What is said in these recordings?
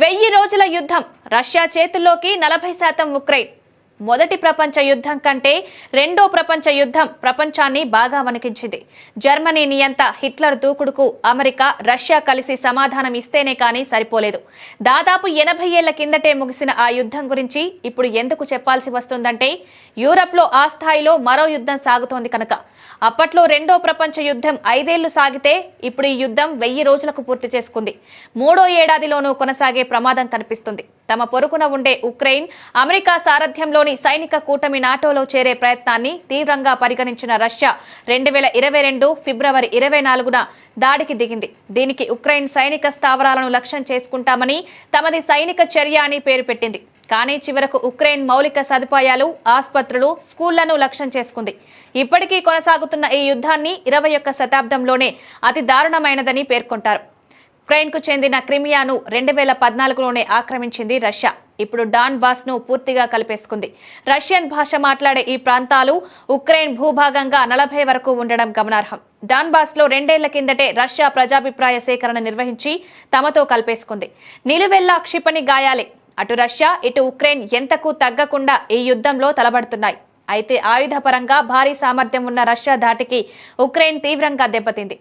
వెయ్యి రోజుల యుద్ధం. రష్యా చేతుల్లోకి నలభై శాతం ఉక్రెయిన్. మొదటి ప్రపంచ యుద్ధం కంటే రెండో ప్రపంచ యుద్ధం ప్రపంచాన్ని బాగా వణికించింది. జర్మనీ నియంత హిట్లర్ దూకుడుకు అమెరికా రష్యా కలిసి సమాధానం ఇస్తేనే కానీ సరిపోలేదు. దాదాపు ఎనభై ఏళ్ళ కిందటే ముగిసిన ఆ యుద్ధం గురించి ఇప్పుడు ఎందుకు చెప్పాల్సి వస్తుందంటే యూరప్లో ఆ స్థాయిలో మరో యుద్ధం సాగుతోంది కనుక. అప్పట్లో రెండో ప్రపంచ యుద్ధం ఐదేళ్ళు సాగితే ఇప్పుడు ఈ యుద్ధం వెయ్యి రోజులకు పూర్తి చేసుకుంది. మూడో ఏడాదిలోనూ కొనసాగే ప్రమాదం కనిపిస్తుంది. తమ పొరుగున ఉండే ఉక్రెయిన్ అమెరికా సారథ్యంలోని సైనిక కూటమి నాటోలో చేరే ప్రయత్నాన్ని తీవ్రంగా పరిగణించిన రష్యా రెండు వేల ఇరవై రెండు ఫిబ్రవరి ఇరవై నాలుగున దాడికి దిగింది. దీనికి ఉక్రెయిన్ సైనిక స్థావరాలను లక్ష్యం చేసుకుంటామని తమది సైనిక చర్య అని పేరు పెట్టింది. కానీ చివరకు ఉక్రెయిన్ మౌలిక సదుపాయాలు ఆసుపత్రులు స్కూళ్ళను లక్ష్యం చేసుకుంది. ఇప్పటికీ కొనసాగుతున్న ఈ యుద్ధాన్ని ఇరవై ఒక్క శతాబ్దంలోనే అతి దారుణమైనదని పేర్కొంటారు. ఉక్రెయిన్కు చెందిన క్రిమియాను రెండు వేల పద్నాలుగులోనే ఆక్రమించింది రష్యా. ఇప్పుడు డాన్ బాస్ను పూర్తిగా కలిపేసుకుంది. రష్యన్ భాష మాట్లాడే ఈ ప్రాంతాలు ఉక్రెయిన్ భూభాగంగా నలభై వరకు ఉండడం గమనార్హం. డాన్ బాస్లో రెండేళ్ళ కిందటే రష్యా ప్రజాభిప్రాయ సేకరణ నిర్వహించి తమతో కలిపేసుకుంది. నిలువెల్లా క్షిపణి గాయాలే. అటు రష్యా ఇటు ఉక్రెయిన్ ఎంతకు తగ్గకుండా ఈ యుద్ధంలో తలబడుతున్నాయి. అయితే ఆయుధపరంగా భారీ సామర్థ్యం ఉన్న రష్యా ధాటికి ఉక్రెయిన్ తీవ్రంగా దెబ్బతింది.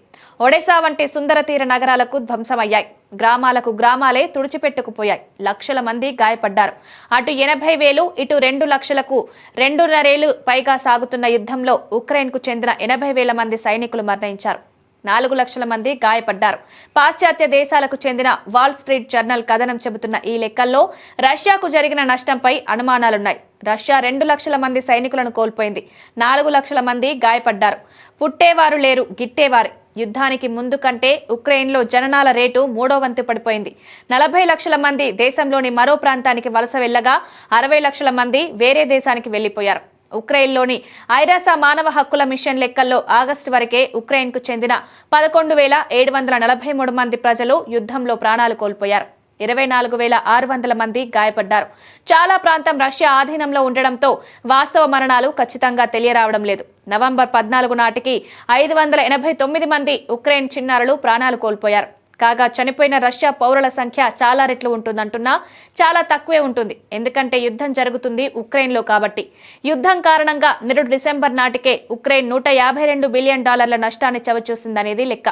ఒడెసా వంటి సుందర తీర నగరాలకు ధ్వంసమయ్యాయి. గ్రామాలకు గ్రామాలే తుడిచిపెట్టుకుపోయాయి. లక్షల మంది గాయపడ్డారు. అటు ఎనభై వేలు ఇటు రెండు లక్షలకు రెండున్నరేళ్ళు పైగా సాగుతున్న యుద్ధంలో ఉక్రెయిన్కు చెందిన ఎనభై వేల మంది సైనికులు మరణించారు. నాలుగు లక్షల మంది గాయపడ్డారు. పాశ్చాత్య దేశాలకు చెందిన వాల్ స్ట్రీట్ జర్నల్ కథనం చెబుతున్న ఈ లెక్కల్లో రష్యాకు జరిగిన నష్టంపై అనుమానాలున్నాయి. రష్యా రెండు లక్షల మంది సైనికులను కోల్పోయింది. నాలుగు లక్షల మంది గాయపడ్డారు. పుట్టేవారు లేరు గిట్టేవారు. యుద్ధానికి ముందు కంటే ఉక్రెయిన్లో జననాల రేటు మూడో వంతు పడిపోయింది. నలభై లక్షల మంది దేశంలోని మరో ప్రాంతానికి వలస వెళ్ళగా అరవై లక్షల మంది వేరే దేశానికి వెళ్ళిపోయారు ఉక్రెయిన్లోని ఐరాస మానవ హక్కుల మిషన్ లెక్కల్లో ఆగస్టు వరకే ఉక్రెయిన్కు చెందిన పదకొండు వేల ఏడు వందల నలభై మూడు మంది ప్రజలు యుద్ధంలో ప్రాణాలు కోల్పోయారు. ఇరవై నాలుగు వేల ఆరు వందల మంది గాయపడ్డారు. చాలా ప్రాంతం రష్యా ఆధీనంలో ఉండడంతో వాస్తవ మరణాలు ఖచ్చితంగా తెలియరావడం లేదు. నవంబర్ పద్నాలుగు నాటికి ఐదు వందల ఎనభై తొమ్మిది మంది ఉక్రెయిన్ చిన్నారులు ప్రాణాలు కోల్పోయారు. కాగా చనిపోయిన రష్యా పౌరుల సంఖ్య చాలా రెట్లు ఉంటుందంటున్నా చాలా తక్కువే ఉంటుంది. ఎందుకంటే యుద్ధం జరుగుతుంది ఉక్రెయిన్లో కాబట్టి. యుద్ధం కారణంగా నిరుడు డిసెంబర్ నాటికే ఉక్రెయిన్ నూట యాభై రెండు బిలియన్ డాలర్ల నష్టాన్ని చవిచూసిందనేది లెక్క.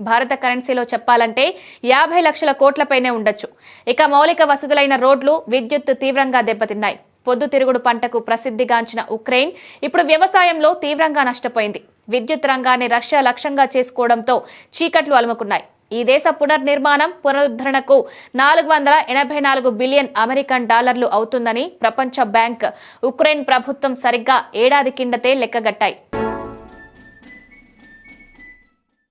భారత కరెన్సీలో చెప్పాలంటే యాభై లక్షల కోట్లపైనే ఉండొచ్చు. ఇక మౌలిక వసతులైన రోడ్లు విద్యుత్ తీవ్రంగా దెబ్బతిన్నాయి. పొద్దుతిరుగుడు పంటకు ప్రసిద్ధిగాంచిన ఉక్రెయిన్ ఇప్పుడు వ్యవసాయంలో తీవ్రంగా నష్టపోయింది. విద్యుత్ రంగాన్ని రష్యా లక్ష్యంగా చేసుకోవడంతో చీకట్లు అలుముకున్నాయి. ఈ దేశ పునర్నిర్మాణం పునరుద్ధరణకు నాలుగు వందల ఎనభై నాలుగు బిలియన్ అమెరికన్ డాలర్లు అవుతుందని ప్రపంచ బ్యాంక్ ఉక్రెయిన్ ప్రభుత్వం సరిగ్గా ఏడాది కిందతే లెక్కగట్టాయి.